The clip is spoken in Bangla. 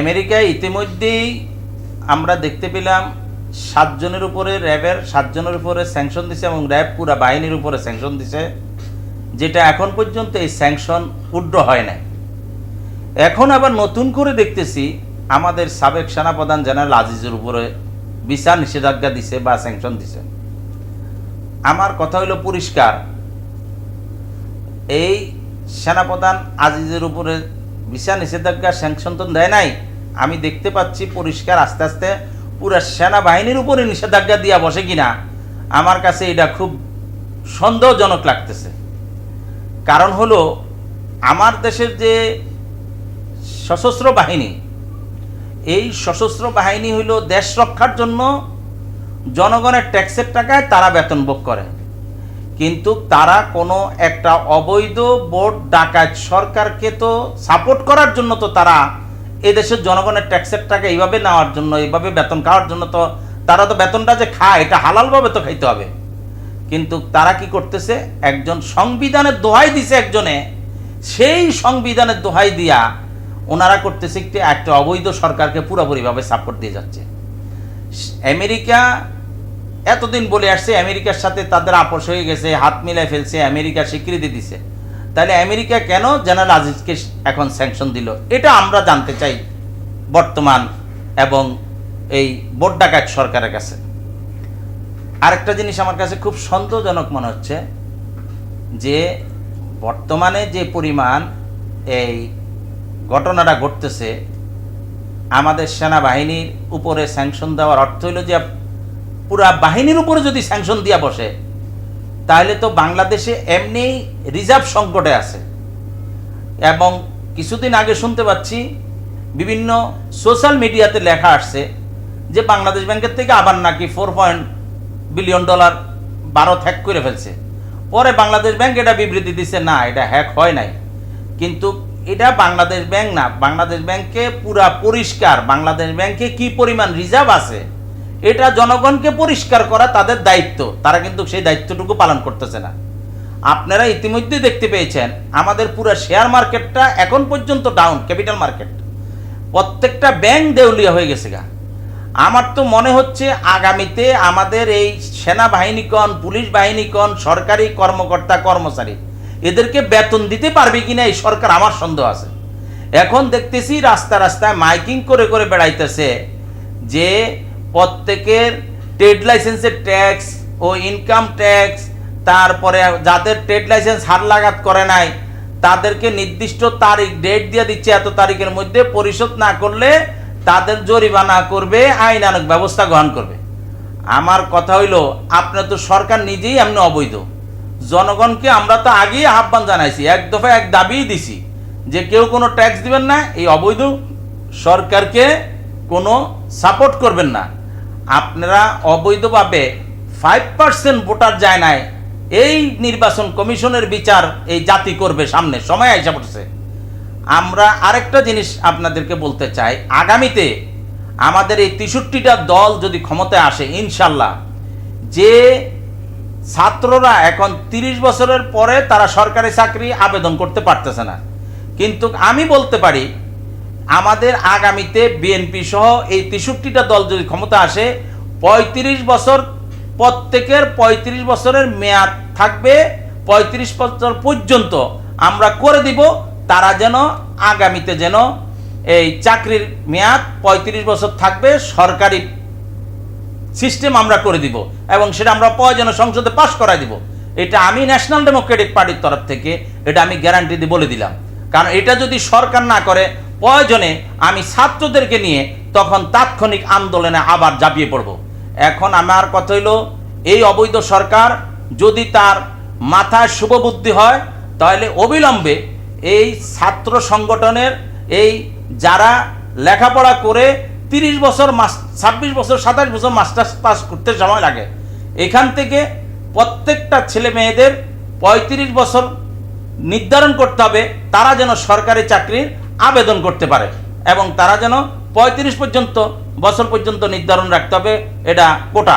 আমেরিকায় ইতিমধ্যেই আমরা দেখতে পেলাম সাতজনের উপরে র্যাবের, সাতজনের উপরে স্যাংশন দিছে এবং র্যাব পুরা বাহিনীর উপরে স্যাংশন দিছে, যেটা এখন পর্যন্ত এই স্যাংশন উড্র হয় নাই। এখন আবার নতুন করে দেখতেছি আমাদের সাবেক সেনাপ্রধান জেনারেল আজিজের উপরে বিচার নিষেধাজ্ঞা দিছে বা স্যাংশন দিছে। আমার কথা হইল পরিষ্কার, এই সেনাপ্রধান আজিজের উপরে ভিসা নিষেধাজ্ঞা স্যাংশন তো দেয় নাই। আমি দেখতে পাচ্ছি পরিষ্কার আস্তে আস্তে পুরো সেনাবাহিনীর উপরে নিষেধাজ্ঞা দিয়া বসে কিনা। আমার কাছে এটা খুব সন্দেহজনক লাগতেছে। কারণ হলো, আমার দেশের যে সশস্ত্র বাহিনী, এই সশস্ত্র বাহিনী হইল দেশ রক্ষার জন্য জনগণের ট্যাক্সের টাকায় তারা বেতন ভোগ করে। কিন্তু তারা কোনো একটা অবৈধ বোর্ড ডাকাত সরকারকে তো সাপোর্ট করার জন্য তো তারা এদেশের জনগণের ট্যাক্সের টাকা এইভাবে নেওয়ার জন্য, এইভাবে বেতন খাওয়ার জন্য তো তারা তো বেতনটা যে খায়, এটা হালালভাবে তো খাইতে হবে। কিন্তু তারা কি করতেছে? একজন সংবিধানের দোহাই দিছে একজনে। সেই সংবিধানের দোহাই দিয়া ওনারা করতেছে একটি, একটা অবৈধ সরকারকে পুরোপুরিভাবে সাপোর্ট দিয়ে যাচ্ছে। আমেরিকা এতদিন বলে আসছে, আমেরিকার সাথে তাদের আপোষ হয়ে গেছে, হাত মিলাই ফেলছে আমেরিকা স্বীকৃতি দিছে। তাহলে আমেরিকা কেন জেনারেল আজিজকে এখন স্যাংশন দিল? এটা আমরা জানতে চাই বর্তমান এবং এই বোর্ড ডাকাত সরকারের কাছে। আরেকটা জিনিস আমার কাছে খুব সন্দেহজনক মনে হচ্ছে যে, বর্তমানে যে পরিমাণ এই ঘটনাটা ঘটতেছে, আমাদের সেনাবাহিনীর উপরে স্যাংশন দেওয়ার অর্থ হইল যে পুরা বাহিনীর উপরে যদি স্যাংশন দিয়া বসে, তাহলে তো বাংলাদেশে এমনি রিজার্ভ সংকটে আছে। এবং কিছুদিন আগে শুনতে পাচ্ছি, বিভিন্ন সোশ্যাল মিডিয়াতে লেখা আসছে যে বাংলাদেশ ব্যাংকের থেকে আবার নাকি ফোর পয়েন্ট বিলিয়ন ডলার বারো হ্যাক করে ফেলছে। পরে বাংলাদেশ ব্যাংক এটা বিবৃতি দিচ্ছে না, এটা হ্যাক হয় নাই। কিন্তু এটা বাংলাদেশ ব্যাংক না, বাংলাদেশ ব্যাংকে পুরা পরিষ্কার বাংলাদেশ ব্যাংকে কি পরিমাণ রিজার্ভ আছে এটা জনগণকে পরিষ্কার করা তাদের দায়িত্ব। তারা কিন্তু সেই দায়িত্বটুকু পালন করতেছে না। আপনারা ইতিমধ্যে দেখতে পেয়েছেন, আমাদের পুরো শেয়ার মার্কেটটা এখন পর্যন্ত ডাউন ক্যাপিটাল মার্কেট প্রত্যেকটা ব্যাংক দেউলিয়া হয়ে গেছে গা। আমার তো মনে হচ্ছে আগামীতে আমাদের এই সেনাবাহিনীকণ পুলিশ বাহিনীকণ সরকারি কর্মকর্তা, কর্মচারী, এদেরকে বেতন দিতে পারবে কিনা এই সরকার আমার সন্দেহ আছে। এখন দেখতেছি রাস্তা রাস্তায় মাইকিং করে করে বেড়াইতেছে যে প্রত্যেকের ট্রেড লাইসেন্সের ট্যাক্স ও ইনকাম ট্যাক্স তারপরে যাদের ট্রেড লাইসেন্স হার লাগাত করে নাই, তাদেরকে নির্দিষ্ট তারিখ ডেট দিয়ে দিচ্ছে এত তারিখের মধ্যে পরিশোধ না করলে তাদের জরিমানা করবে আইনানুক ব্যবস্থা গ্রহণ করবে। আমার কথা হইল আপনার তো সরকার নিজেই এমনি অবৈধ। জনগণকে আমরা তো আগেই আহ্বান জানাইছি, এক দফা এক দাবি দিছি যে কেউ কোনো ট্যাক্স দিবেন না, এই অবৈধ সরকারকে কোনো সাপোর্ট করবেন না। আপনারা অবৈধভাবে ফাইভ পার্সেন্ট ভোটার যায় নাই। এই নির্বাচন কমিশনের বিচার এই জাতি করবে সামনে। সময় আইসা পড়ছে। আমরা আরেকটা জিনিস আপনাদেরকে বলতে চাই। আগামীতে আমাদের এই তেষট্টিটা দল যদি ক্ষমতায় আসে, ইনশাল্লাহ, যে ছাত্ররা এখন তিরিশ বছরের পরে তারা সরকারি চাকরি আবেদন করতে পারতেছে না। কিন্তু আমি বলতে পারি আমাদের আগামীতে বিএনপি সহ এই তেষট্টিটা দল যদি ক্ষমতা আসে, পঁয়ত্রিশ বছর, প্রত্যেকের পঁয়ত্রিশ বছরের মেয়াদ থাকবে, পঁয়ত্রিশ বছর পর্যন্ত আমরা করে দিব, তারা যেন আগামীতে যেন এই চাকরির মেয়াদ পঁয়ত্রিশ বছর থাকবে, সরকারি সিস্টেম আমরা করে দিব এবং সেটা আমরা প্রয়োজনে সংসদে পাশ করাই দিব। এটা আমি ন্যাশনাল ডেমোক্রেটিক পার্টির তরফ থেকে, এটা আমি গ্যারান্টি দিয়ে বলে দিলাম। কারণ এটা যদি সরকার না করে প্রয়োজনে আমি ছাত্রদেরকে নিয়ে তখন তাৎক্ষণিক আন্দোলনে আবার ঝাঁপিয়ে পড়ব। এখন আমার কথা হইল, এই অবৈধ সরকার যদি তার মাথায় শুভবুদ্ধি হয়, তাহলে অবিলম্বে এই ছাত্র সংগঠনের এই যারা লেখাপড়া করে তিরিশ বছর মাস, ছাব্বিশ বছর, সাতাশ বছর মাস্টার্স পাস করতে সময় লাগে, এখান থেকে প্রত্যেকটা ছেলে মেয়েদের পঁয়ত্রিশ বছর নির্ধারণ করতে হবে, তারা যেন সরকারি চাকরির আবেদন করতে পারে এবং তারা যেন পঁয়ত্রিশ পর্যন্ত বছর পর্যন্ত নির্ধারণ রাখতে হবে, এটা কোটা।